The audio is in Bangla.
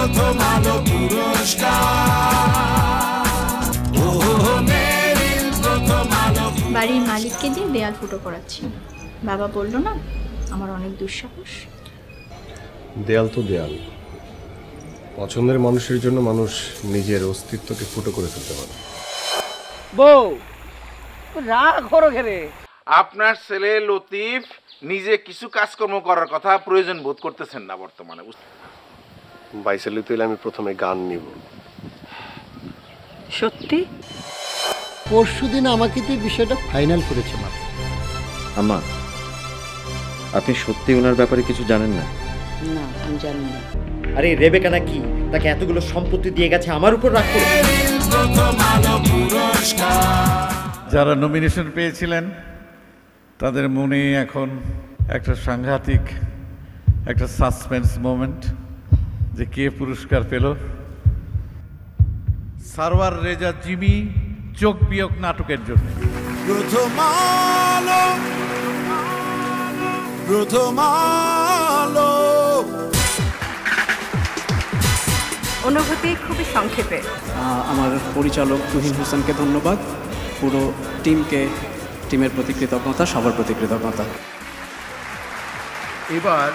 প্রথম আলো পুরস্কার। বাড়ির মালিককে দিয়ে দেয়াল ফুটো করাচ্ছি। বাবা বলল না আমার অনেক দুঃসাহস। দেয়াল তো দেয়াল। পছন্দের মানুষের জন্য মানুষ নিজের অস্তিত্বকে ফুটো করে ফেলতে পারে। বউ রাগ করো ঘেরে। আপনার ছেলে লতিফ নিজে কিছু কাজকর্ম করার কথা প্রয়োজন বোধ করতেছেন না বর্তমানে বাইসালি তৈলে আমি প্রথমে গান নিব। সত্যি? পরশুদিন আমাকে তুই বিষয়টা ফাইনাল করেছে মা। আম্মা আপনি সত্যি ওনার ব্যাপারে কিছু জানেন না? না আমি জানি না। আরে রেবেকা নাকি? তাকে এতগুলো সম্পত্তি দিয়ে গেছে আমার উপর পুরস্কার যারা নমিনেশন পেয়েছিলেন তাদের মনে এখন একটা সাংঘাতিক একটা সাসপেন্স মোমেন্ট যে কে পুরস্কার পেল? সারওয়ার রেজা জিমি চোখ বিয়োগ নাটকের জন্য। প্রথম আলো প্রথম আলো অনুভূতি খুবই সংক্ষেপে। আমার পরিচালক তুহিন হোসেনকে ধন্যবাদ। পুরো টিমকে টিমের প্রতি কৃতজ্ঞতা সবার প্রতি কৃতজ্ঞতা। এবার